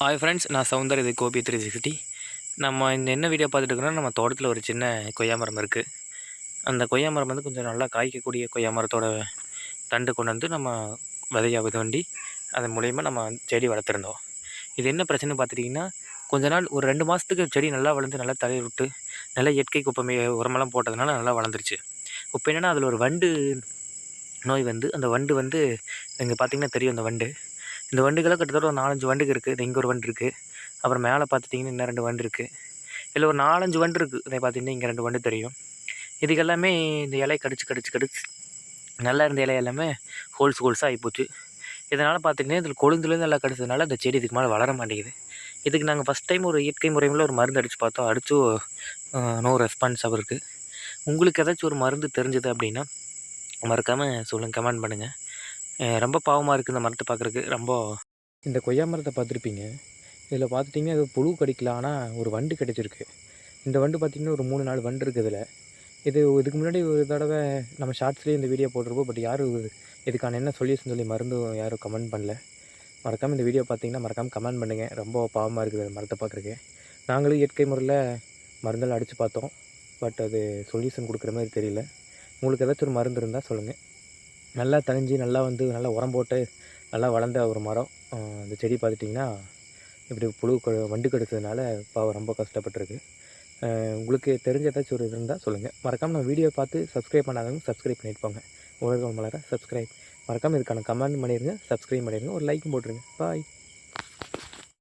Hi friends நான் சவுந்தர் இது Gopi three sixty நம்ம இந்த என்ன வீடியோ பார்த்துட்டு நம்ம தோட்டத்தில் ஒரு சின்ன கொய்யா மரம் இருக்குது அந்த கொய்யா மரம் வந்து கொஞ்சம் நல்லா காய்க்கக்கூடிய கொய்யா மரத்தோட தண்டு கொண்டு வந்து நம்ம விதையாக தோண்டி அதன் மூலயமா நம்ம செடி வளர்த்துருந்தோம். இது என்ன பிரச்சனை பார்த்துட்டிங்கன்னா கொஞ்ச நாள் ஒரு ரெண்டு மாதத்துக்கு செடி நல்லா வளர்ந்து நல்லா தலை விட்டு நல்லா இயற்கை குப்பை உரமெல்லாம் போட்டதுனால நல்லா வளர்ந்துருச்சு. இப்போ என்னென்னா அதில் ஒரு வண்டு நோய் வந்து அந்த வண்டு வந்து இங்கே பார்த்தீங்கன்னா தெரியும் அந்த வண்டு. இந்த வண்டுகளை கிட்டத்தட்ட ஒரு நாலஞ்சு வண்டுக்கு இருக்குது இது இங்கே ஒரு வண்டி இருக்குது அப்புறம் மேலே பார்த்துட்டிங்கன்னா இன்னும் ரெண்டு வண்டி இருக்குது இதில் ஒரு நாலஞ்சு வண்டு இருக்குது இதை பார்த்தீங்கன்னா இங்கே ரெண்டு வண்டு தெரியும். இதுக்கு எல்லாமே இந்த இலையை கடிச்சு கடிச்சு கடிச்சு நல்லா இருந்த இலை எல்லாமே ஹோல்ஸ் ஹோல்ஸாக ஆகிப்போச்சு இதனால் பார்த்திங்கன்னா இதில் கொழுந்துலேருந்து நல்லா கிடச்சதுனால அந்த செடி இதுக்கு மேலே வளர மாட்டேங்குது. இதுக்கு நாங்கள் ஃபஸ்ட் டைம் ஒரு இயற்கை முறையில் ஒரு மருந்து அடித்து பார்த்தோம். அடித்து நோ ரெஸ்பான்ஸ் அவருக்கு. உங்களுக்கு ஏதாச்சும் ஒரு மருந்து தெரிஞ்சது அப்படின்னா மறக்காமல் சொல்லுங்கள் கமெண்ட் பண்ணுங்கள் ரொம்ப பாவமாக இருக்குது இந்த மரத்தை பார்க்குறக்கு ரொம்ப இந்த கொய்யா மரத்தை பார்த்துருப்பீங்க இதில் பார்த்துட்டிங்கன்னா இது புழு கடிக்கல ஆனால் ஒரு வண்டு கிடைச்சிருக்கு. இந்த வண்டு பார்த்திங்கன்னா ஒரு மூணு நாலு வண்டு இருக்குது இதில். இது இதுக்கு முன்னாடி ஒரு தடவை நம்ம ஷார்ட்ஸ்லேயே இந்த வீடியோ போட்டிருப்போம் பட் யாரும் இதுக்கான என்ன சொல்யூஷன் சொல்லி மருந்து யாரும் கமெண்ட் பண்ணல. மறக்காமல் இந்த வீடியோ பார்த்தீங்கன்னா மறக்காமல் கமெண்ட் பண்ணுங்கள் ரொம்ப பாவமாக இருக்குது அந்த மரத்தை பார்க்குறக்கு நாங்களும் இயற்கை முறையில் மருந்தெல்லாம் அடித்து பார்த்தோம். பட் அது சொல்யூஷன் கொடுக்குற மாதிரி தெரியல. உங்களுக்கு ஏதாச்சும் ஒரு மருந்து இருந்தால் சொல்லுங்கள் நல்லா தணிஞ்சு நல்லா வந்து நல்லா உரம் போட்டு நல்லா வளர்ந்த ஒரு மரம். அந்த செடி பார்த்துட்டிங்கன்னா இப்படி புழு க- வண்டு கெடுத்ததுனால பாவம் ரொம்ப கஷ்டப்பட்டிருக்கு. உங்களுக்கு தெரிஞ்ச ஏதாச்சும் ஒரு இது இருந்தால் சொல்லுங்கள் மறக்காமல் நம்ம வீடியோ பார்த்து சப்ஸ்கிரைப் பண்ணாதவங்க சப்ஸ்கிரைப் பண்ணிட்டு போங்க. உலகம் மலர சப்ஸ்கிரைப் மறக்காமல் இதுக்கான கமெண்ட் பண்ணிடுங்க சப்ஸ்கிரைப் பண்ணிடுங்க ஒரு லைக்கும் போட்டுருங்க. பாய்